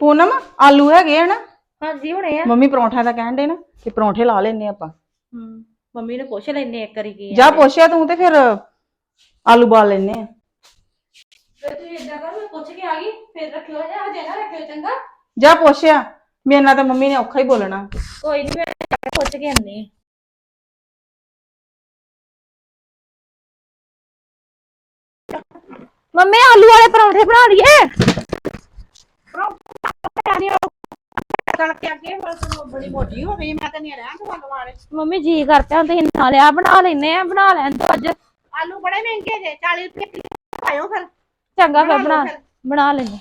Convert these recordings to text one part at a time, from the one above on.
ਪੂਨਮ ਆਲੂ ਹੈਗੇ ਆ ਨਾ? ਹਾਂਜੀ ਹੁਣੇ ਆ। ਮੰਮੀ ਪਰੌਂਠਿਆਂ ਦਾ ਕਹਿਣ ਦੇ ਨਾ ਕਿ ਪਰੌਂਠੇ ਲਾ ਲੈਨੇ ਆਪਾਂ। ਹੂੰ ਮੰਮੀ ਨੂੰ ਪੁੱਛ ਲੈਨੇ ਇੱਕ ਵਾਰੀ ਕੀ ਜਾ ਪੁੱਛਿਆ ਤੂੰ ਤੇ ਫਿਰ ਆਲੂ ਬਾਲ ਲੈਨੇ ਆ। ਫਿਰ ਤੁਸੀਂ ਇਦਾਂ ਕਰੋ ਮੈਂ ਪੁੱਛ ਕੇ ਆ ਗਈ ਫਿਰ ਰੱਖਿਓ ਜਾਂ ਹਜੇ ਨਾ ਰੱਖਿਓ ਚੰਗਾ। ਜਾ ਪੁੱਛਿਆ ਮੇਰੇ ਨਾਲ ਤਾਂ ਮੰਮੀ ਨੇ ਔਖਾ ਹੀ ਬੋਲਣਾ। ਕੋਈ ਨਹੀਂ ਮੈਂ ਪੁੱਛ ਕੇ ਆਨੀ। ਮੰਮੀ ਆਲੂ ਵਾਲੇ ਪਰੌਂਠੇ ਬਣਾ ਲਈਏ। ਤੜਕੇ ਅੱਗੇ ਬਸ ਬੜੀ ਮੋਟੀ ਹੋ ਗਈ ਮੈਂ ਤਾਂ ਨਹੀਂ ਰਹਿਣ ਤੋਂ ਵਾਲੇ ਮੰਮੀ ਜੀ ਕਰਦਾ ਤੁਸੀਂ ਨਾਲ ਲਿਆ ਬਣਾ ਲੈਨੇ ਆ ਬਣਾ ਲੈਣ ਦੋ ਅੱਜ। ਆਲੂ ਬੜੇ ਮਹਿੰਗੇ ਜੇ 40 ਰੁਪਏ ਕਿਲੋ ਪਾਇਓ ਫਿਰ। ਚੰਗਾ ਫਿਰ ਬਣਾ। ਬਣਾ ਲੈਨੇ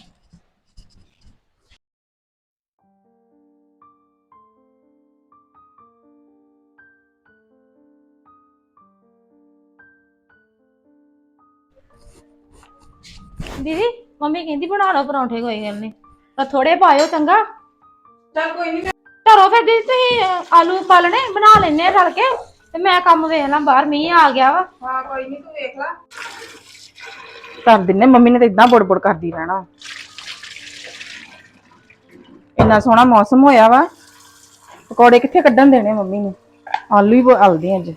ਦੀਦੀ ਮੰਮੀ ਕਹਿੰਦੀ ਬਣਾ ਲਓ ਪਰੌਂਠੇ ਕੋਈ ਗੱਲ ਨਹੀਂ ਪਰ ਥੋੜੇ ਪਾਇਓ ਚੰਗਾ। ਚੱਲ ਕੋਈ ਨਹੀਂ ਧਰੋ ਫਿਰ ਦੀਦੀ ਤੁਸੀਂ ਅਹ, ਆਲੂ ਪਾਲਣੇ ਬਣਾ ਲੈਨੇ ਆ ਰਲ ਕੇ ਤੇ ਮੈਂ ਕੰਮ ਵੇਖ ਲਾਂ ਬਾਹਰ ਮੀਂਹ ਆ ਗਿਆ ਵਾ। ਹਾਂ ਕੋਈ ਨਹੀਂ ਤੂੰ ਵੇਖ ਲੈ। ਕਰ ਦਿੰਨੇ ਮੰਮੀ ਨੇ ਤਾਂ ਇਦਾਂ ਬੁੜਬੁੜ ਕਰਦੀ ਰਹਿਣਾ। ਇੰਨਾ ਸੋਹਣਾ ਮੌਸਮ ਹੋਇਆ ਵਾ। ਪਕੌੜੇ ਕਿੱਥੇ ਕੱਢਣ ਦੇਣੇ ਮੰਮੀ ਨੇ? ਆਲੂ ਹੀ ਬਲਦੇ ਅੱਜ।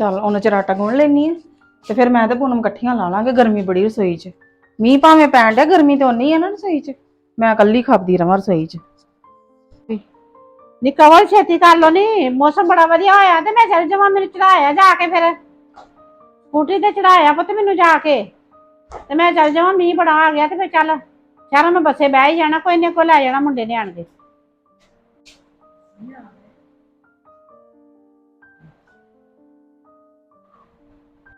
ਚੱਲ ਉਹਨਾਂ ਚਿਰ ਆਟਾ ਗੁੰਨ ਲੈਣੀ ਆ। ਤੇ ਫਿਰ ਮੈਂ ਤੇ ਪੂਨਮ ਇਕੱਠੀਆਂ ਲਾ ਲਾਂਗੇ ਗਰਮੀ ਬੜੀ ਰਸੋਈ 'ਚ। ਮੀਂਹ ਭਾਵੇਂ ਪੈਣ ਡਿਆ, ਗਰਮੀ ਤੇ ਉਨੀ ਆ ਨਾ ਰਸੋਈ 'ਚ। ਮੈਂ ਇਕੱਲੀ ਖਾਪਦੀ ਰਵਾਂ ਰਸੋਈ 'ਚ। ਨੀ ਕਵਲ ਛੇਤੀ ਕਰ ਲੋ ਨੀ, ਮੌਸਮ ਬੜਾ ਵਧੀਆ ਹੋਇਆ ਤੇ ਮੈਂ ਚੱਲ ਜਾਵਾਂ, ਮੈਨੂੰ ਚੜਾਇਆ ਜਾ ਕੇ ਫਿਰ। ਸਕੂਟੀ ਤੇ ਚੜਾਇਆ ਪੁੱਤ ਮੈਨੂੰ ਜਾ ਕੇ। ਤੇ ਮੈਂ ਚੱਲ ਜਾਵਾਂ, ਮੀਂਹ ਬੜਾ ਆ ਗਿਆ ਤੇ ਫਿਰ ਚੱਲ। ਸ਼ਹਿਰੋਂ ਮੈਂ ਬੱਸੇ ਬਹਿ ਹੀ ਜਾਣਾ, ਕੋਈ ਨੇ ਕੋ ਲੈ ਜਾਣਾ ਮੁੰਡੇ ਨੇ ਆਣ ਕੇ।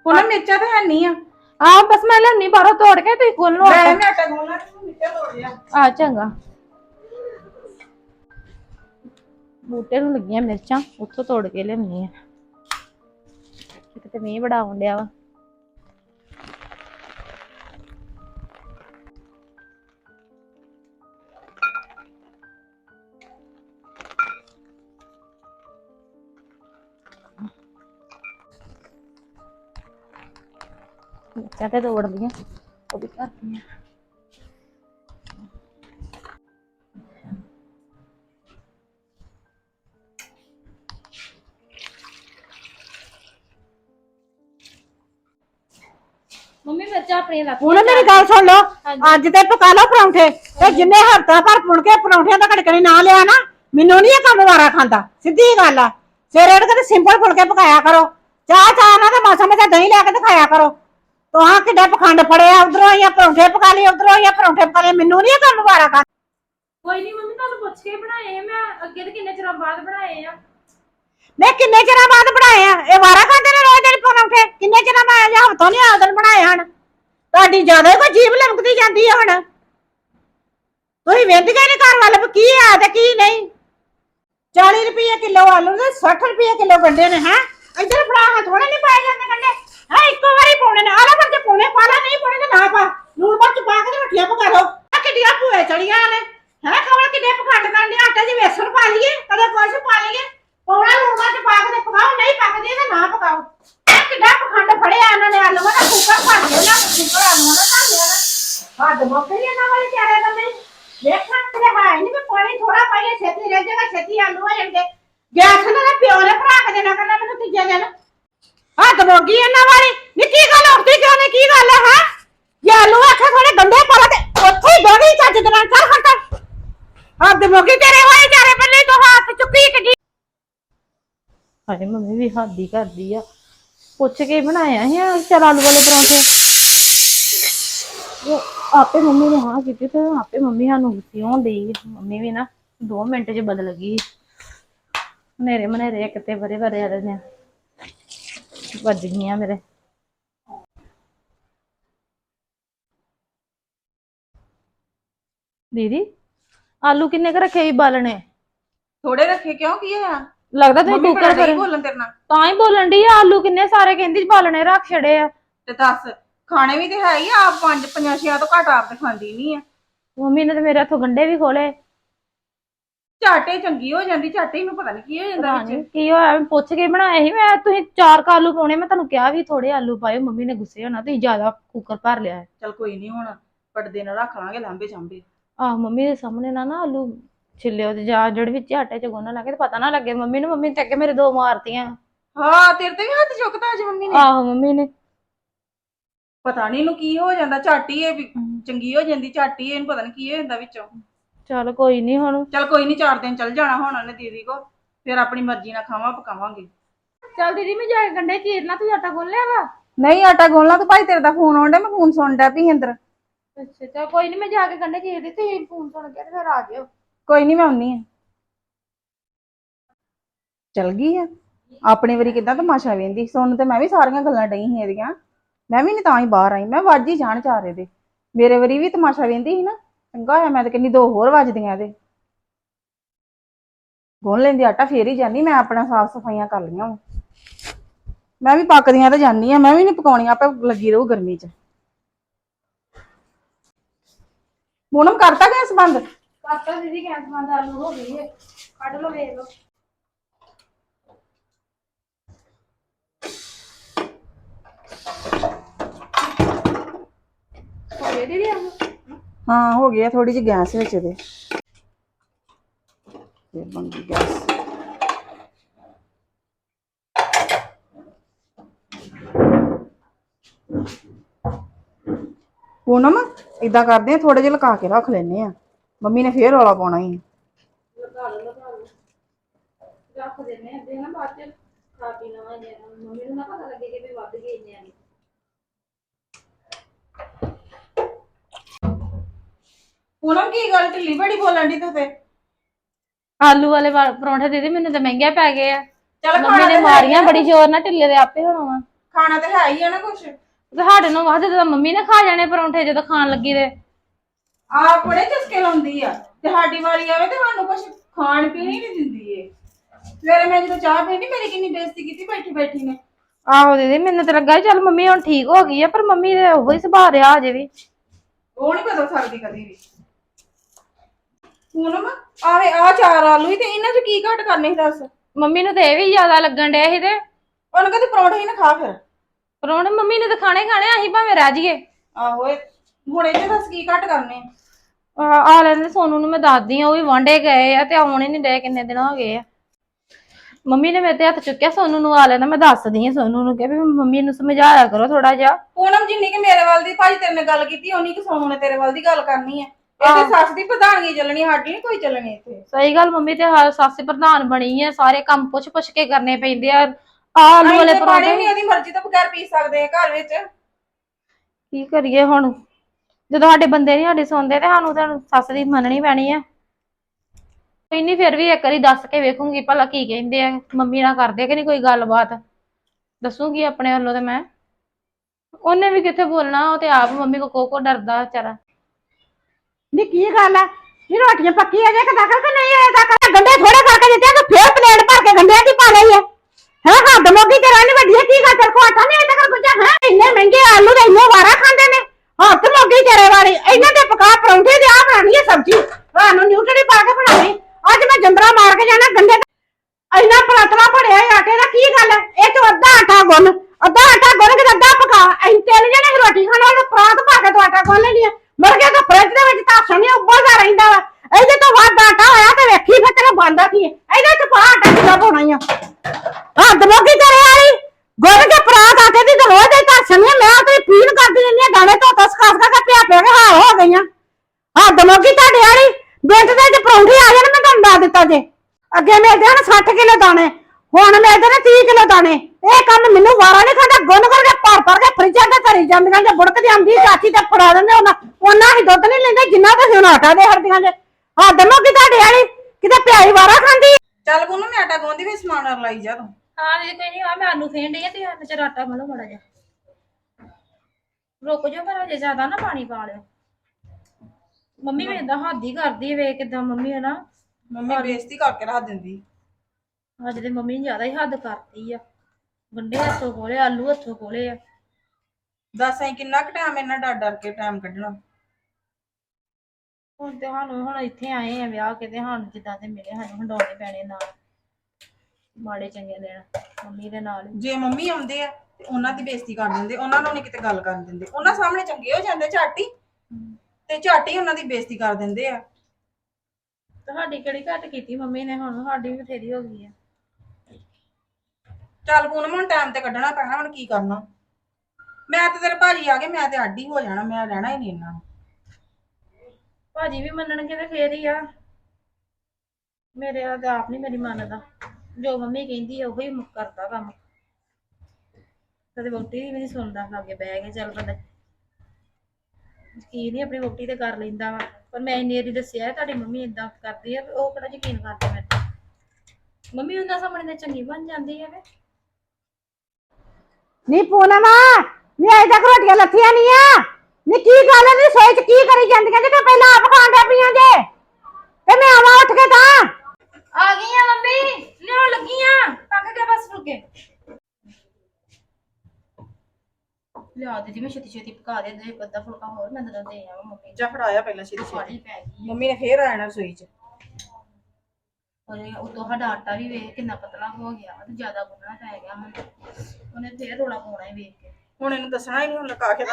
ਪੂਨਮ ਮਿਰਚਾਂ ਤਾਂ ਹੈ ਨਹੀਂ ਆ। ਆ ਬਸ ਮੈਂ ਲੈਣੀ ਬਾਹਰੋਂ ਤੋੜ ਕੇ ਤੁਸੀਂ ਕੋਲ ਨੂੰ ਮੈਂ ਮੈਂ ਆਟਾ ਗੁੰਨ ਲਾਂ ਤੂੰ ਮਿਰਚਾਂ ਤੋੜ ਲਿਆ। ਆ ਚੰਗਾ। ਬੂਟੇ ਨੂੰ ਲੱਗੀਆਂ ਮਿਰਚਾਂ ਉੱਥੋਂ ਤੋੜ ਕੇ ਲਿਆਉਣੀ ਆ ਕਿਤੇ ਮੀਂਹ ਬੜਾ ਆਉਣ ਡਿਆ ਵਾ। ਮਿਰਚਾਂ ਤੇ ਤੋੜ ਲੀਆਂ ਉਹ ਵੀ ਕਰਦੀਆਂ ਮੰਮੀ ਮਿਰਚਾਂ ਆਪਣੀਆਂ ਰੱਖ ਹੁਣ ਮੇਰੀ ਗੱਲ ਸੁਣ ਲਓ। ਅੱਜ ਤੇ ਪਕਾ ਲਓ ਪਰੌਂਠੇ। ਤੇ ਜਿੰਨੇ ਹਰਤਾ ਭਰ ਪੁਣ ਕੇ ਪਰੌਂਠਿਆਂ ਦਾ ਘੜਕਣੀ ਨਾ ਲਿਆ ਨਾ ਮੈਨੂੰ ਨਹੀਂ ਇਹ ਕੰਮ ਵਾਰਾ ਖਾਂਦਾ। ਸਿੱਧੀ ਗੱਲ ਆ। ਸਵੇਰੇ ਉੱਠ ਕੇ ਤੇ ਸਿੰਪਲ ਫੁਲਕੇ ਪਕਾਇਆ ਕਰੋ। ਚਾਹ ਚਾਹ ਨਾਲ ਤੇ ਮਾਸਾ ਮਸਾ ਦਹੀਂ ਲਿਆ ਕੇ ਤੇ ਖਾਇਆ ਕਰੋ। ਤੁਹਾਂ ਕਿੱਡਾ ਪਖੰਡ ਫੜਿਆ ਉਧਰੋਂ ਆਈਆਂ ਪਰੌਂਠੇ ਪਕਾ ਲਏ ਉਧਰੋਂ ਆਈਆਂ ਪਰੌਂਠੇ ਪਕਾ ਲਏ ਮੈਨੂੰ ਨਹੀਂ ਇਹ ਕੰਮ ਵਾਰਾ ਖਾਂਦਾ ਕੋਈ ਨਹੀਂ ਮੰਮੀ ਤੁਹਾਨੂੰ ਪੁੱਛ ਕੇ ਬਣਾਏ ਆ ਮੈਂ ਅੱਗੇ ਤੇ ਕਿੰਨੇ ਚਿਰਾਂ ਬਾਅਦ ਬਣਾਏ ਆ। ਮੈਂ ਕਿੰਨੇ ਚਿਰਾਂ ਬਾਅਦ ਬਣਾਏ ਆ? ਇਹ ਵਾਰਾ ਖਾਂਦੇ ਨੇ ਰੋਜ਼ ਦੇ ਪਰੌਂਠੇ? ਕਿੰਨੇ ਚਿਰਾਂ ਬਾਅਦ ਜਾਂ ਹਫਤੋਂ ਨਹੀਂ ਆਦਨ ਬਣਾਏ ਹਨ? ਤੁਹਾਡੀ ਜ਼ਿਆਦਾ ਹੀ ਕੋਈ ਜੀਭ ਲਮਕਦੀ ਜਾਂਦੀ ਹੈ ਹੁਣ। ਤੁਸੀਂ ਵੇਂਦੀਆਂ ਨੇ ਘਰ ਵੱਲ ਵੀ ਕੀ ਆ ਤੇ ਕੀ ਨਹੀਂ? 40 ਰੁਪਏ ਕਿਲੋ ਆਲੂ ਤੇ 60 ਰੁਪਏ ਕਿਲੋ ਗੰਡੇ ਨੇ ਹੈ? ਇੱਧਰ ਫੜਾ ਹਾਂ ਥੋੜੇ ਨਹੀਂ ਪਾਏ ਜਾਂਦੇ ਗੰਡੇ। ਹੈ ਇੱਕੋ ਵਾਰੀ ਪਾਉਣੇ ਨੇ ਆਲਾ ਬੰਦੇ ਪਾਉਣੇ, ਪਾਲਾ ਨਹੀਂ ਪਾਉਣੇ ਤੇ ਨਾ ਪਾ। ਲੂਣ ਮਿਰਚ ਪਾ ਕੇ ਤੇ ਮੱਠੀਆਂ ਪਕਾ ਲਓ। ਆ ਕਿੱਡੀਆਂ ਭੂਏ ਚੜੀਆਂ ਨੇ। ਹੈ ਖਬਰ ਕਿੱਡੇ ਪਖੰਡ ਕਰਨ ਆਟੇ 'ਚ ਵੇਸਣ ਪਾ ਲਈਏ, ਕਦੇ ਕੁਛ ਪਾ ਲਈਏ। ਪਾਉਣਾ ਲੂਣ ਮਿਰਚ ਪਾ ਕੇ ਤੇ ਪਕਾਓ, ਨਹੀਂ ਪੱਕਦੀ ਤੇ ਨਾ ਪਕਾਓ। ਇਹ ਕਿੱਡਾ ਪਖੰਡ ਫੜਿਆ ਇਹਨਾਂ ਨੇ, ਆਲੂਆਂ ਦਾ ਕੁੱਕਰ ਭਰ ਕੇ ਨਾ, ਕੁੱਕਰ ਆਲੂਆਂ ਦਾ ਧਰ ਲਿਆ ਨਾ। ਹੱਦ ਮੁੱਕ ਗਈ ਇਹਨਾਂ ਵਾਲੇ ਚਾਰੇ ਬੰਦੇ ਵੇਖਣ ਤੇ ਹੈ ਨਹੀਂ ਵੀ ਪਾਣੀ ਥੋੜਾ ਪਾਈਏ, ਛੇਤੀ ਰਹਿ ਜਾਏਗਾ, ਛੇਤੀ ਆਲੂ ਆ ਜਾਣਗੇ। ਗੈਸ ਨਾਲ ਪਿਓ ਨੇ ਭਰਾ ਕੇ ਦੇਣਾ ਕਰਨਾ ਮੈਨੂੰ ਤੀਜੇ ਦਿਨ। ਹੱਦ ਮੁੱਕ ਇਹਨਾਂ ਵਾਲੀ? ਨੀ ਕੀ ਗੱਲ ਉੱਠਦੀ ਕਿਉਂ ਨਹੀਂ ਕੀ ਗੱਲ ਹੈ ਹੈ? ਇਹ ਆਲੂ ਆਖੇ ਥੋੜੇ ਗੰਡੇ ਪਾ ਤੇ ਉੱਥੇ ਹੀ ਬੜੀ ਚੱਜ ਦੇ ਨਾਲ ਚੱਲ ਹਟ ਹੱਦ ਮੁੱਕ ਤੇਰੇ ਹੋਏ ਚਾਰੇ ਬੰਨੇ ਤੋਂ ਹੱਥ ਚੁੱਕੀ ਕਿੱਡੀ ਹਾਏ, ਮੰਮੀ ਵੀ ਹੱਦੀ ਕਰਦੀ ਆ। ਪੁੱਛ ਕੇ ਬਣਾਇਆ ਸੀ ਆ ਚਲ ਆਲੂ ਵਾਲੇ ਪਰੌਂਠੇ? ਆਪੇ ਮੰਮੀ ਨੇ ਹਾਂ ਕੀਤੀ ਤੇ ਆਪੇ ਮੰਮੀ ਸਾਨੂੰ ਸਿਉਂ ਦੇਈ ਮੰਮੀ ਵੀ ਨਾ 2 ਮਿੰਟ 'ਚ ਬਦਲ ਗਈ। ਹਨੇਰੇ ਮਨੇਰੇ ਕਿਤੇ ਬਰੇ ਬਰੇ ਆ ਰਹੇ ਨੇ। ਵੱਜ ਗਈਆਂ ਮੇਰੇ। ਦੀਦੀ ਆਲੂ ਕਿੰਨੇ ਕ ਰੱਖੇ ਸੀ ਬਾਲਣੇ? ਥੋੜੇ ਰੱਖੇ ਕਿਉਂ ਕੀ ਹੋਇਆ? ਲੱਗਦਾ ਤੁਸੀਂ ਮੰਮੀ ਕੁੱਕਰ ਕਰ। ਬੋਲਣ ਤੇਰੇ ਨਾਲ। ਤਾਂ ਹੀ ਬੋਲਣ ਦੀ ਆਲੂ ਕਿੰਨੇ ਸਾਰੇ ਕਹਿੰਦੀ ਬਾਲਣੇ ਰੱਖ ਛੜੇ ਆ। ਤੇ ਦੱਸ ਖਾਣੇ ਵੀ ਤੇ ਹੈ ਹੀ ਆ, ਆਪ ਪੰਜ ਪੰਜਾਂ ਛਿਆਂ ਤੋਂ ਘੱਟ ਆਪ ਤੇ ਖਾਂਦੀ ਨਹੀਂ ਆ। ਮੰਮੀ ਨੇ ਤੇ ਮੇਰੇ ਹੱਥੋਂ ਗੰਡੇ ਵੀ ਖੋਲੇ। ਝਾਟੇ ਚੰਗੀ ਹੋ ਜਾਂਦੀ ਝਾਟੇ ਨੂੰ ਪਤਾ ਨਹੀਂ ਕੀ ਹੋ ਜਾਂਦਾ ਪਤਾ ਨੀ ਵਿੱਚ। ਕੀ ਹੋਇਆ ਮੈਂ ਪੁੱਛ ਕੇ ਬਣਾਏ ਸੀ ਮੈਂ ਤੁਸੀਂ ਚਾਰ ਕੁ ਆਲੂ ਪਾਉਣੇ ਮੈਂ ਤੁਹਾਨੂੰ ਕਿਹਾ ਵੀ ਥੋੜੇ ਆਲੂ ਪਾਇਓ ਮੰਮੀ ਨੇ ਗੁੱਸੇ ਹੋਣਾ ਤੁਸੀਂ ਜ਼ਿਆਦਾ ਕੁੱਕਰ ਭਰ ਲਿਆ ਹੈ। ਚਲ ਕੋਈ ਨਹੀਂ ਹੁਣ ਪਰਦੇ ਨਾਲ ਰੱਖ ਲਾਂਗੇ ਲਾਂਬੇ ਚਾਂਬੇ। ਆਹ ਮੰਮੀ ਦੇ ਸਾਹਮਣੇ ਨਾ ਨਾ ਆਲੂ ਛਿੱਲਿਓ ਤੇ ਜਾਂ ਜੜ ਵਿੱਚ ਆਟੇ ਚ ਗੁੰਨ ਲਾ ਕੇ ਤੇ ਪਤਾ ਨਾ ਲੱਗੇ ਮੰਮੀ ਨੂੰ ਮੰਮੀ ਨੇ ਤੇ ਅੱਗੇ ਮੇਰੇ ਦੋ ਮਾਰਤੀਆਂ। ਹਾਂ ਤੇਰੇ ਤੇ ਵੀ ਹੱਥ ਚੁੱਕਦਾ ਅੱਜ ਮੰਮੀ ਨੇ। ਆਹੋ ਮੰਮੀ ਨੇ। ਪਤਾ ਨਹੀਂ ਇਹਨੂੰ ਕੀ ਹੋ ਜਾਂਦਾ ਝਾਟੀ ਇਹ ਵੀ ਚੰਗੀ ਹੋ ਜਾਂਦੀ ਝਾਟੀ ਇਹਨੂੰ ਪਤਾ ਨਹੀਂ ਕੀ ਹੋ ਜਾਂਦਾ ਵਿੱਚੋਂ। ਚਲ ਕੋਈ ਨਹੀਂ ਹੁਣ। ਚਲ ਕੋਈ ਨਹੀਂ ਚਾਰ ਦਿਨ ਚੱਲ ਜਾਣਾ ਹੁਣ ਉਹਨੇ ਦੀਦੀ ਕੋ। ਫਿਰ ਆਪਣੀ ਮਰਜ਼ੀ ਨਾਲ ਖਾਵਾਂ ਪਕਾਵਾਂਗੇ। ਚਲ ਦੀਦੀ ਮੈਂ ਜਾ ਕੇ ਗੰਡੇ ਚੀਰਨਾ ਤੂੰ ਆਟਾ ਗੁੰਨ ਲਿਆ ਵਾ? ਨਹੀਂ ਆਟਾ ਗੋਲਣਾ ਤਾਂ ਭਾਈ ਤੇਰੇ ਦਾ ਫੋਨ ਆਉਂਦਾ ਮੈਂ ਫੋਨ ਸੁਣਦਾ ਪਈ ਅੰਦਰ। ਅੱਛਾ ਚਲ ਕੋਈ ਨਹੀਂ ਮੈਂ ਜਾ ਕੇ ਗੰਡੇ ਚੀਰਦੀ ਤੁਸੀਂ ਫੋਨ ਸੁਣ ਕੇ ਤੇ ਫਿਰ ਆ ਜਿਓ। ਕੋਈ ਨਹੀਂ ਮੈਂ ਆਉਣੀ ਆ। ਚਲ ਗਈ ਆ। ਆਪਣੀ ਵਾਰੀ ਕਿਦਾਂ ਤਮਾਸ਼ਾ ਵੇਂਦੀ ਸੁਣ ਤੇ ਮੈਂ ਵੀ ਸਾਰੀਆਂ ਗੱਲਾਂ ਡਈ ਸੀ ਇਹਦੀਆਂ। ਮੈਂ ਵੀ ਨਹੀਂ ਤਾਂ ਹੀ ਬਾਹਰ ਆਈ ਮੈਂ ਵੱਜ ਹੀ ਜਾਣ ਚਾਰੇ ਦੇ ਮੇਰੇ ਵਾਰੀ ਵੀ ਤਮਾਸ਼ਾ ਵੇਂਦੀ ਸੀ ਨਾ। ਚੰਗਾ ਹੋਇਆ, ਮੈਂ ਤਾਂ ਕਿੰਨੀ ਦੋ ਹੋਰ ਵੱਜਦੀਆਂ ਇਹਦੇ। ਗੁੰਨ ਲੈਂਦੀ, ਆਟਾ ਫੇਰ ਹੀ ਜਾਨੀ ਮੈਂ ਆਪਣਾ ਸਾਫ਼ ਸਫਾਈਆਂ ਕਰ ਲਈਆਂ ਵਾਂ। ਮੈਂ ਵੀ ਪੱਕਦੀਆਂ ਤਾਂ ਜਾਨੀ ਆ, ਮੈਂ ਵੀ ਨਹੀਂ ਪਕਾਉਣੀਆਂ, ਆਪੇ ਲੱਗੀ ਰਹੂ ਗਰਮੀ 'ਚ। ਮੂਨਮ ਕਰਤਾ ਗੈਸ ਬੰਦ? ਪਾਪਾ ਦੀਦੀ, ਗੈਸ ਬੰਦ ਆਲੂ ਹੋ ਗਈ ਹੈ ਕੱਢ ਲਓ, ਵੇਖ ਲਓ ਹੋ ਗਏ ਦੀਦੀ ਆਲੂ ਹਾਂ, ਹੋ ਗਿਆ ਥੋੜੀ ਜਿਹੀ ਗੈਸ ਵਿੱਚ ਇਹਦੇ। ਫਿਰ ਬਣ ਗਈ ਗੈਸ। ਪੂਨਮ ਇਦਾਂ ਕਰਦੇ ਆ ਥੋੜੇ ਜਿਹਾ ਲਗਾ ਕੇ ਰੱਖ ਲੈਨੇ ਆ। ਮੰਮੀ ਨੇ ਫੇਰ ਰੌਲਾ ਪਾਉਣਾ ਹੀ ਰੱਖ ਦਿੰਨੇ ਆ ਦੇ ਨਾ ਬਾਅਦ ਚ ਖਾ ਪੀ ਲਵਾਂਗੇ। ਮੰਮੀ ਨੂੰ ਨਾ ਪਤਾ ਲੱਗੇ ਕਿ ਵੀ ਵੱਧ ਗਏ ਇੰਨੇ ਆਲੂ ਪੂਨਮ ਕੀ ਗੱਲ ਢਿੱਲੀ ਬੜੀ ਬੋਲਣ ਦੀ ਤੂੰ ਤੇ? ਆਲੂ ਵਾਲੇ ਵਾ- ਪਰੌਂਠੇ ਦੀਦੀ ਮੈਨੂੰ ਤਾਂ ਮਹਿੰਗੇ ਪੈ ਗਏ ਆ। ਚੱਲ ਮੰਮੀ ਖਾਣਾ ਨੇ ਤੇ ਮਾਰੀਆਂ ਬੜੀ ਜ਼ੋਰ ਨਾਲ ਢਿੱਲੇ ਦੇ ਆਪੇ ਹੋਣਾ ਵਾ। ਖਾਣਾ ਤੇ ਹੈ ਹੀ ਆ ਨਾ ਕੁਛ। ਤੇ ਸਾਡੇ ਨੂੰ ਵਾਹਦੇ ਤਾਂ ਮੰਮੀ ਨੇ ਖਾ ਜਾਣੇ ਪਰੌਂਠੇ ਜਦੋਂ ਖਾਣ ਲੱਗੀ ਦੇ ਆਪ ਬੜੇ ਚਸਕੇ ਲਾਉਂਦੀ ਆ। ਤੇ ਸਾਡੀ ਵਾਰੀ ਆਵੇ ਤੇ ਸਾਨੂੰ ਕੁਛ ਖਾਣ ਪੀਣ ਹੀ ਨਹੀਂ ਦਿੰਦੀ ਏ ਸਵੇਰੇ ਮੈਂ ਜਦੋਂ ਚਾਹ ਪੀਣੀ ਮੇਰੀ ਕਿੰਨੀ ਬੇਇੱਜ਼ਤੀ ਕੀਤੀ ਬੈਠੀ ਬੈਠੀ ਨੇ। ਆਹੋ ਦੀਦੀ ਮੈਨੂੰ ਤਾਂ ਲੱਗਾ ਸੀ ਚੱਲ ਮੰਮੀ ਹੁਣ ਠੀਕ ਹੋ ਗਈ ਆ ਪਰ ਮੰਮੀ ਦੇ ਉਹੀ ਸੁਭਾਅ ਰਿਹਾ ਅਜੇ ਵੀ। ਉਹ ਨਹੀਂ ਬਦਲ ਸਕਦੀ ਕਦੀ ਵੀ। ਪੂਨਮ ਆਵੇ ਆ ਚਾਰ ਆਲੂ ਹੀ ਤੇ ਇਹਨਾਂ ਚ ਕੀ ਘਟ ਕਰਨੇ ਸੀ ਦੱਸ? ਮੰਮੀ ਨੂੰ ਤੇ ਇਹ ਵੀ ਜ਼ਿਆਦਾ ਲੱਗਣ ਡਿਆ ਸੀ ਤੇ। ਉਹਨੂੰ ਕਹਿੰਦੇ ਪਰੌਂਠੇ ਹੀ ਨਾ ਖਾ ਫਿਰ। ਪਰੌਂਠੇ ਮੰਮੀ ਨੇ ਤਾਂ ਖਾਣੇ ਖਾਣੇ ਅਸੀਂ ਭਾਵੇਂ ਰਹਿ ਜਾਈਏ। ਆਹੋ ਇਹ ਹੁਣ ਦੱਸ ਕੀ ਘਟ ਕਰਨੇ? ਆ ਆ ਲੈਂਦੇ ਸੋਨੂੰ ਨੂੰ ਮੈਂ ਦੱਸਦੀ ਆ ਉਹ ਵੀ ਵਾਂਡੇ ਗਏ ਆ ਤੇ ਆਉਣ ਨਹੀਂ ਡਏ ਕਿੰਨੇ ਦਿਨ ਹੋ ਗਏ ਆ। ਮੰਮੀ ਨੇ ਮੇਰੇ ਤੇ ਹੱਥ ਚੁੱਕਿਆ ਸੋਨੂੰ ਨੂੰ ਆ ਲੈਣਾ ਮੈਂ ਦੱਸਦੀ ਆ ਸੋਨੂੰ ਨੂੰ ਕਿ ਵੀ ਮੰਮੀ ਨੂੰ ਸਮਝਾਇਆ ਕਰੋ ਥੋੜਾ ਜਿਹਾ। ਪੂਨਮ ਜਿੰਨੀ ਕਿ ਮੇਰੇ ਵੱਲ ਦੀ ਭਾਜੀ ਤੇਰੇ ਨਾਲ ਗੱਲ ਕੀਤੀ ਉਨੀ ਕਿ ਸੋਨੂੰ ਨੇ ਤੇਰੇ ਵੱਲ ਦੀ ਗੱਲ ਕਰਨੀ ਹੈ ਇਹਦੇ ਸੱਸ ਦੀ ਪ੍ਰਧਾਨਗੀ ਚੱਲਣੀ ਸਾਡੀ ਨਹੀਂ ਕੋਈ ਚੱਲਣੀ ਇੱਥੇ। ਸਹੀ ਗੱਲ ਮੰਮੀ ਤੇ ਹਰ ਸਾਸੇ ਪ੍ਰਧਾਨ ਬਣੀ ਆ ਸਾਰੇ ਕੰਮ ਪੁੱਛ ਪੁੱਛ ਕੇ ਕਰਨੇ ਪੈਂਦੇ ਆ। ਆਲੂ ਵਾਲੇ ਪਰੌਂਠੇ ਵੀ ਉਹਦੀ ਮਰਜ਼ੀ ਤੋਂ ਬਗੈਰ ਪੀ ਸਕਦੇ ਆ ਘਰ ਵਿੱਚ। ਕੀ ਕਰੀਏ ਹੁਣ? ਜਦੋਂ ਸਾਡੇ ਬੰਦੇ ਨਹੀਂ ਸਾਡੇ ਸੁਣਦੇ ਤੇ ਸਾਨੂੰ ਤਾਂ ਸੱਸ ਦੀ ਮੰਨਣੀ ਪੈਣੀ ਆ। ਕੋਈ ਨਹੀਂ ਫਿਰ ਵੀ ਇੱਕ ਵਾਰੀ ਦੱਸ ਕੇ ਵੇਖੂੰਗੀ ਭਲਾ ਕੀ ਕਹਿੰਦੇ ਆ। ਮੰਮੀ ਨਾਲ ਕਰਦੇ ਕਿ ਨਹੀਂ ਕੋਈ ਗੱਲਬਾਤ? ਦੱਸੂਗੀ ਆਪਣੇ ਵੱਲੋਂ ਤੇ ਮੈਂ। ਉਹਨੇ ਵੀ ਕਿੱਥੇ ਬੋਲਣਾ ਉਹ ਤੇ ਆਪ ਮੰਮੀ ਕੋ ਕੋ ਕੋ ਡਰਦਾ ਵਿਚਾਰਾ। ਨੀ ਕੀ ਗੱਲ ਆ? ਇਹ ਰੋਟੀਆਂ ਪੱਕੀ ਅਜੇ ਕਿ ਦਾਖਲ ਕਿ ਨਹੀਂ ਅਜੇ ਤੱਕ ਗੰਡੇ ਥੋੜੇ ਕਰਕੇ ਦਿੱਤੇ ਆ, ਫੇਰ ਪਲੇਟ ਭਰ ਕੇ ਗੰਡਿਆਂ ਦੀ ਪਾ ਲਈ ਹੈ ਹੈ ਹੱਦ ਮੋਗੀ ਤੇ ਰਹਿਣੀ ਵੱਡੀ ਹੈ, ਕੀ ਗੱਲ? ਤੇਰੇ ਕੋ ਆਟਾ ਨਹੀਂ ਅਜੇ ਤੱਕ ਕੁਝ? ਹੈ ਇੰਨੇ ਮਹਿੰਗੇ ਆਲੂ ਦੇ ਇੰਨੇ ਵਾਰਾ ਖਾਂਦੇ ਨੇ। ਹੱਥ ਮੋਗੀ ਤੇਰੇ ਵਾਲੀ। ਇਹਨਾਂ ਦੇ ਪਕਾ ਪਰੌਂਠੇ ਦੇ ਆ ਬਣਾਣੀ ਹੈ ਸਬਜ਼ੀ ਤੁਹਾਨੂੰ ਨਿਊਟਰੀ ਪਾ ਕੇ ਬਣਾਣੀ ਅੱਜ ਮੈਂ ਜੰਦਰਾ ਮਾਰ ਕੇ ਜਾਣਾ ਗੰਡੇ ਦਾ ਇੰਨਾ ਪਰਾਤਲਾ ਭੜਿਆ ਇਹ ਆਟੇ ਦਾ ਕੀ ਗੱਲ ਹੈ ਇਹ ਚ ਅੱਧਾ ਆਟਾ ਗੁੰਨ। ਅੱਧਾ ਆਟਾ ਗੁੰਨ ਕੇ ਤੇ ਅੱਧਾ ਪਕਾ। ਐਂ ਤਿੰਨ ਜਣੇ ਰੋਟੀ ਖਾਣ ਵਾਲੇ ਪਰਾਤ ਪਾ ਕੇ ਤੂੰ ਆਟਾ ਗੁੰਨ ਲੈਣੀ ਹੈ ਗਿਆ ਤਾਂ ਫਰਿੱਜ ਦੇ ਵਿੱਚ ਤਾਂ ਨਹੀਂ ਉੱਬਲਦਾ ਰਹਿੰਦਾ ਵਾ। ਇਹਦੇ ਤੋਂ ਵੱਧ ਆਟਾ ਹੋਇਆ ਤੇ ਵੇਖੀ ਫਿਰ ਤੇਰਾ ਬੰਦਾ ਕੀ ਹੈ। ਇਹਦੇ ਚ ਪਾ ਆਟਾ ਕਿੱਦਾਂ ਪਾਉਣਾ ਆ। ਹਾਂ ਦਮੋਗੀ ਤੇਰੇ ਵਾਲੀ। ਗੁੰਨ ਕੇ ਪਰਾਤ ਆਟੇ ਦੀ ਤਾਂ ਰੋਜ਼ ਦੇ ਤਾਂ ਮੈਂ ਤੇ ਪੀਣ ਕਰਦੀ ਰਹਿੰਦੀ ਦਾਣੇ ਤੋਂ ਤਸ ਖਾਸ ਪਿਆ ਪਿਆ ਕੇ ਹਾਲ ਹੋ ਗਈਆਂ। ਹਾਂ ਦਮੋਗੀ ਤੁਹਾਡੇ ਵਾਲੀ। ਬਿੰਦ ਦੇ ਚ ਪਰੌਂਠੇ ਆ ਜਾਣ, ਮੈਂ ਤੁਹਾਨੂੰ ਦੱਸ ਦਿੱਤਾ ਜੇ। ਅੱਗੇ ਮਿਲਦੇ ਹਨ 60 ਕਿਲੋ ਦਾਣੇ। ਹੁਣ ਮਿਲਦੇ ਨੇ 30 ਕਿਲੋ ਦਾਣੇ। ਇਹ ਕੰਮ ਮੈਨੂੰ ਵਾਰਾ ਨਹੀਂ ਖਾਂਦਾ ਗੁੰਨ ਕਰਕੇ ਭਰ ਭਰ ਕੇ ਫਰਿੱਜਾਂ ਤੇ ਧਰੀ ਜਾਂਦੀਆਂ ਜੇ ਬੁੜਕ ਦੀ ਆਂਦੀ ਚਾਚੀ ਤੇ ਫੜਾ ਦਿੰਦੇ ਉਹਨਾਂ ਉਹਨਾਂ ਹੀ ਦੁੱਧ ਨਹੀਂ ਲੈਂਦੇ ਜਿੰਨਾ ਤੁਸੀਂ ਹੁਣ ਆਟਾ ਦੇ ਹਰਦੀਆਂ ਜੇ। ਹਾਂ ਦਮੋ ਕੀ ਤੁਹਾਡੇ ਵਾਲੀ? ਕਿਤੇ ਪਿਆਈ ਵਾਰਾ ਖਾਂਦੀ? ਚੱਲ ਪੂਨਮ ਮੈਂ ਆਟਾ ਗੋਂਦੀ ਵੀ ਸਮਾਨ ਨਾਲ ਲਾਈ ਜਾ ਤੂੰ। ਹਾਂ ਜੀ ਕੋਈ ਨਹੀਂ ਆ ਮੈਂ ਆਲੂ ਫੇਂਡ ਡਈ ਆ ਤੇ ਅੰਨ ਚ ਆਟਾ ਮਲੋ ਮੜਾ ਜਾ ਰੁਕ ਜਾ ਪਰ ਅਜੇ ਜ਼ਿਆਦਾ ਨਾ ਪਾਣੀ ਪਾ ਲਿਓ। ਮੰਮੀ ਵੀ ਏਦਾਂ ਹੱਦ ਹੀ ਕਰਦੀ ਵੇ ਕਿਦਾਂ ਮੰਮੀ ਹੈ ਨਾ। ਮੰਮੀ ਬੇਇੱਜ਼ਤੀ ਕਰਕੇ ਰੱਖ ਦਿੰਦੀ। ਅੱਜ ਦੇ ਮੰਮੀ ਨੇ ਜ਼ਿਆਦਾ ਹੀ ਹੱਦ ਕਰਤੀ ਆ। ਗੰਡੇ ਹੱਥੋਂ ਕੋਲੇ ਆਲੂ ਹੱਥੋਂ ਕੋਲੇ ਆ। ਦੱਸ ਐ ਕਿੰਨਾ ਕੁ ਟਾਈਮ ਇਹਨਾਂ ਡਰ ਡਰ ਕੇ ਟਾਈਮ ਕੱਢਣਾ? ਹੁਣ ਤੇ ਸਾਨੂੰ ਹੁਣ ਇੱਥੇ ਆਏ ਆ ਵਿਆਹ ਕੇ ਤੇ ਸਾਨੂੰ ਜਿੱਦਾਂ ਦੇ ਮਿਲੇ ਸਾਨੂੰ ਹੰਡਾਉਣੇ ਪੈਣੇ ਨਾਲ ਮਾੜੇ ਚੰਗੇ ਦਿਨ ਮੰਮੀ ਦੇ ਨਾਲ। ਜੇ ਮੰਮੀ ਆਉਂਦੇ ਆ ਤੇ ਉਹਨਾਂ ਦੀ ਬੇਇੱਜ਼ਤੀ ਕਰ ਦਿੰਦੇ ਉਹਨਾਂ ਨੂੰ ਨਹੀਂ ਕਿਤੇ ਗੱਲ ਕਰਨ ਦਿੰਦੇ। ਉਹਨਾਂ ਸਾਹਮਣੇ ਚੰਗੇ ਹੋ ਜਾਂਦੇ ਝਾਟੀ। ਤੇ ਝਾਟੀ ਉਹਨਾਂ ਦੀ ਬੇਇੱਜ਼ਤੀ ਕਰ ਦਿੰਦੇ ਆ। ਤੁਹਾਡੀ ਕਿਹੜੀ ਘੱਟ ਕੀਤੀ ਮੰਮੀ ਨੇ ਹੁਣ ਸਾਡੀ ਵੀ ਬਥੇਰੀ ਹੋ ਗਈ ਆ। ਚੱਲ ਪੂਨਮ ਹੁਣ ਟਾਈਮ ਤੇ ਕੱਢਣਾ ਪੈਣਾ, ਹੁਣ ਕੀ ਕਰਨਾ। ਮੈਂ ਤੇ ਤੇਰੇ ਭਾਜੀ ਆ ਗਏ, ਮੈਂ ਤੇ ਆਡੀ ਹੋ ਜਾਣਾ, ਮੈਂ ਰਹਿਣਾ ਹੀ ਨਹੀਂ ਇਹਨਾਂ ਨੂੰ ਭਾਜੀ ਵੀ ਮੰਨਣਗੇ ਤੇ ਫੇਰ ਹੀ ਆ। ਮੇਰੇ ਆ ਆਪ ਨਹੀਂ ਮੇਰੀ ਮੰਨਦਾ। ਜੋ ਮੰਮੀ ਕਹਿੰਦੀ ਆ, ਉਹੀ ਮੁੱਕ ਕਰਦਾ ਕੰਮ। ਕਦੇ ਵੋਟੀ ਵੀ ਨਹੀਂ ਸੁਣਦਾ ਲਾਗੇ ਬਹਿ ਕੇ ਚੱਲ ਬੰਦਾ। ਯਕੀਨ ਹੀ ਆਪਣੀ ਵੋਟੀ ਤੇ ਕਰ ਲੈਂਦਾ ਵਾ। ਪਰ ਮੈਂ ਇੰਨੀ ਵਾਰੀ ਦੱਸਿਆ, ਤੁਹਾਡੀ ਮੰਮੀ ਇਦਾਂ ਕਰਦੀ ਆ, ਉਹ ਕਿਹੜਾ ਯਕੀਨ ਕਰਦੇ ਮੇਰੇ ਤੇ। ਮੰਮੀ ਉਹਨਾਂ ਸਾਹਮਣੇ ਤੇ ਚੰਗੀ ਬਣ ਜਾਂਦੀ ਆ ਵੇ ਨੀ ਪੂਨਮ ਨੀ ਅਜੇ ਤੱਕ ਰੋਟੀਆਂ ਲੱਥੀਆਂ ਨਹੀਂ ਆ। ਨੀ ਕੀ ਗੱਲ ਨੀ ਸੋਚ ਕੀ ਕਰੀ ਜਾਂਦੀਆਂ ਜੇ ਕਿ ਪਹਿਲਾਂ ਆਪ ਖਾਂਦੇ ਪੀਆਂ ਜੇ। ਤੇ ਮੈਂ ਆਵਾਂ ਉੱਠ ਕੇ ਤਾਂ। ਆ ਗਈਆਂ ਮੰਮੀ ਲਿਆਉਣ ਲੱਗੀਆਂ। ਪੱਕ ਗਿਆ ਬਸ ਫੁਲਕੇ। ਲਿਆ ਦੇ ਜੀ ਮੈਂ ਛੇਤੀ ਛੇਤੀ ਪਕਾ ਦੇ ਦੇ ਇੱਕ ਅੱਧਾ ਫੁਲਕਾ ਹੋਰ ਮੈਂ ਦਰਾਂ ਦੇ ਆਵਾਂ ਮੰਮੀ ਜਾ ਫੜਾਇਆ ਪਹਿਲਾਂ ਛੇਤੀ ਛੇਤੀ। ਸਾਰੀ ਪੈ ਗਈ ਮੰਮੀ ਨੇ ਫੇਰ ਆ ਜਾਣਾ ਰਸੋਈ 'ਚ। ਉਹਨੇ ਉਤੋਂ ਸਾਡਾ ਆਟਾ ਵੀ ਵੇਖ ਕਿੰਨਾ ਪਤਲਾ ਹੋ ਗਿਆ ਤੇ ਜ਼ਿਆਦਾ ਗੁੰਨਣਾ ਪੈ ਗਿਆ ਹੁਣ। ਉਹਨੇ ਫੇਰ ਰੋਲਾ ਪਾਉਣਾ ਹੀ ਵੇਖ ਕੇ। ਹੁਣ ਇਹਨੂੰ ਦੱਸਣਾ ਹੀ ਨਹੀਂ ਹੁਣ ਲਗਾ ਕੇ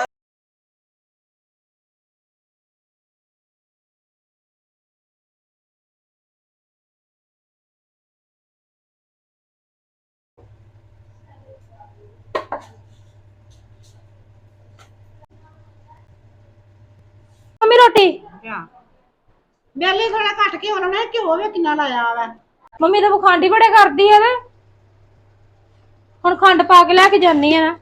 ਮੰਮੀ ਰੋਟੀ? ਹਾਂ ਬੇਲੀ ਥੋੜਾ ਘੱਟ ਕੇ ਉਹਨਾਂ ਨੇ ਘਿਓ ਵੀ ਕਿੰਨਾ ਲਾਇਆ ਵਾ। ਮੰਮੀ ਤਾਂ ਬਖਾਂਡੀ ਬੜੇ ਕਰਦੀ ਆ ਨਾ। ਹੁਣ ਖੰਡ ਪਾ ਕੇ ਲੈ ਕੇ ਜਾਨੀ ਆ। ਨਾ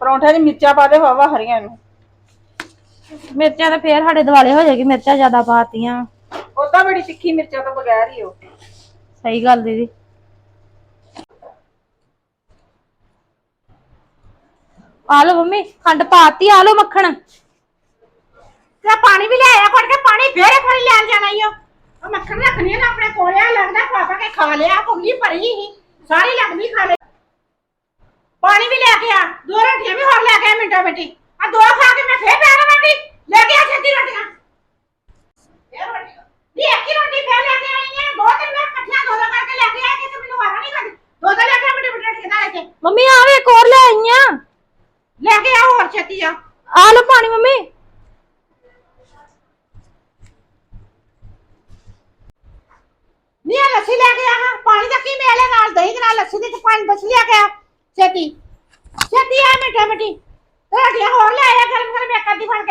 ਪਰੌਂਠੇ 'ਚ ਮਿਰਚਾਂ ਪਾ ਦੇ ਵਾਵਾ ਹਰੀਆਂ ਨੂੰ। ਮਿਰਚਾਂ ਤਾਂ ਫੇਰ ਸਾਡੇ ਦਿਵਾਲੇ ਹੋ ਜਾਏਗੀ ਮਿਰਚਾਂ ਜ਼ਿਆਦਾ ਪਾਤੀਆਂ। ਉਦਾਂ ਬੜੀ ਤਿੱਖੀ ਮਿਰਚਾਂ ਤੋਂ ਬਗੈਰ ਹੀ ਉਹ। ਸਹੀ ਗੱਲ ਦੀਦੀ। ਆ ਲਓ ਮੰਮੀ ਖੰਡ ਪਾਤੀ ਆ ਲਓ ਮੱਖਣ। ਤੇ ਪਾਣੀ ਵੀ ਲਿਆਇਆ ਘੁੱਟ ਕੇ ਪਾਣੀ ਫੇਰ ਇੱਕ ਵਾਰੀ ਲੈਣ ਜਾਣਾ ਓ। ਉਹ ਮੱਖਣ ਰੱਖਣੀ ਨਾ ਆਪਣੇ ਕੋਲਿਆ ਲੱਗਦਾ ਪਾਪਾ ਕੇ ਖਾ ਲਿਆ ਕੁੰਗੀ ਭਰੀ ਸੀ। ਸਾਰੀ ਲੱਗਦੀ ਖਾ ਲਈ। ਪਾਣੀ ਵੀ ਲੈ ਕੇ ਆ ਦੋ ਰੋਟੀਆਂ ਵੀ ਹੋਰ ਲੈ ਕੇ ਆ ਮਿੰਟੋ ਮਿੰਟੀ। ਆ ਦੋ ਖਾ ਕੇ ਮੈਂ ਫੇਰ ਬੈਠਾ ਮੰਡੀ ਲੈ ਕੇ ਆ ਛੇਤੀ ਰੋਟੀਆਂ। ਰੋਟੀਆਂ ਨਹੀਂ ਇੱਕ ਹੀ ਰੋਟੀ ਫੇਰ ਲੈ ਕੇ ਆਈ ਆ। ਦੋ ਤਿੰਨ ਮੈਂ ਇਕੱਠੀਆਂ ਦੋ ਦੋ ਕਰਕੇ ਲੈ ਕੇ ਆ ਕਿ ਮੈਨੂੰ ਵਾਰਾ ਨਹੀਂ ਕਰਦੀ ਦੋ ਦੋ ਲੈ ਕੇ ਆ ਮਿੰਟੋ ਮਿੰਟ ਠੇਕਾ ਲੈ ਕੇ। ਮੰਮੀ ਆ ਵੇ ਇੱਕ ਹੋਰ ਲੈ ਆਈਆਂ ਲੈ ਕੇ ਆ ਹੋਰ ਛੇਤੀ ਆ। ਆ ਲਓ ਪਾਣੀ ਮੰਮੀ।